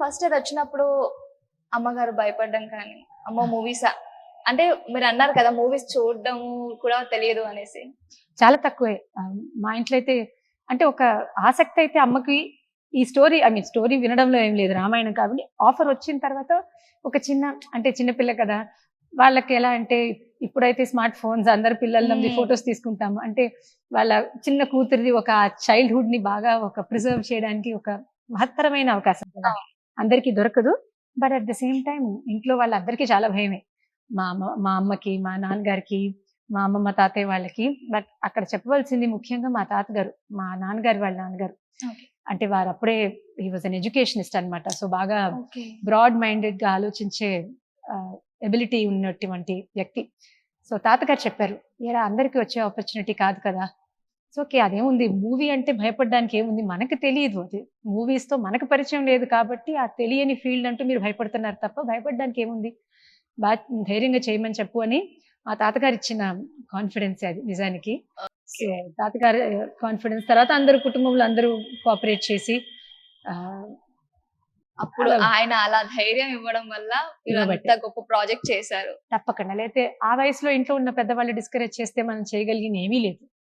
First అది వచ్చినప్పుడు అమ్మగారు భయపడడం కానీ అమ్మ మూవీసా అంటే మీరు అన్నారు కదా మూవీస్ చూడడం కూడా తెలియదు అనేసి. చాలా తక్కువే. మా ఇంట్లో అయితే అంటే ఒక ఆసక్తి అయితే అమ్మకి ఈ స్టోరీ ఐ మీన్ స్టోరీ వినడంలో ఏం లేదు రామాయణం కాబట్టి ఆఫర్ వచ్చిన తర్వాత ఒక చిన్న అంటే చిన్నపిల్ల కదా వాళ్ళకి ఎలా అంటే ఇప్పుడైతే స్మార్ట్ ఫోన్స్ అందరు పిల్లల నుండి Hmm. ఫొటోస్ తీసుకుంటాము అంటే వాళ్ళ చిన్న కూతురిది ఒక చైల్డ్హుడ్ని బాగా ఒక ప్రిజర్వ్ చేయడానికి ఒక మహత్తరమైన అవకాశం. అందరికీ దొరకదు. But at the same time ఇంట్లో వాళ్ళందరికీ చాలా భయమే. మా అమ్మ మా అమ్మకి మా నాన్నగారికి మా అమ్మమ్మ తాతయ్య వాళ్ళకి. బట్ అక్కడ చెప్పవలసింది ముఖ్యంగా మా తాతగారు మా నాన్నగారు వాళ్ళ నాన్నగారు. అంటే వారు అప్పుడే హీ వాజ్ అన్ ఎడ్యుకేషనిస్ట్ అన్నమాట. సో బాగా బ్రాడ్ మైండెడ్గా ఆలోచించే ఎబిలిటీ ఉన్నటువంటి వ్యక్తి. సో తాతగారు చెప్పారు ఏరా అందరికీ వచ్చే ఆపర్చునిటీ కాదు కదా. So okay అదేముంది? మూవీ అంటే భయపడడానికి ఏముంది? మనకు తెలియదు అది. మూవీస్తో మనకు పరిచయం లేదు కాబట్టి ఆ తెలియని ఫీల్డ్ అంటూ మీరు భయపడుతున్నారు తప్ప భయపడడానికి ఏముంది? బాగా ధైర్యంగా చేయమని చెప్పు అని మా తాతగారు ఇచ్చిన కాన్ఫిడెన్స్ అది నిజానికి. సో తాతగారు కాన్ఫిడెన్స్ తర్వాత అందరూ కుటుంబంలో అందరూ కోఆపరేట్ చేసి ఆ, అప్పుడు ఆయన అలా ధైర్యం ఇవ్వడం వల్ల. అంత గొప్ప ప్రాజెక్ట్ చేశారు. తప్పకుండా. లేకపోతే ఆ వయసులో ఇంట్లో ఉన్న పెద్దవాళ్ళు డిస్కరేజ్ చేస్తే మనం చేయగలిగిన ఏమీ లేదు.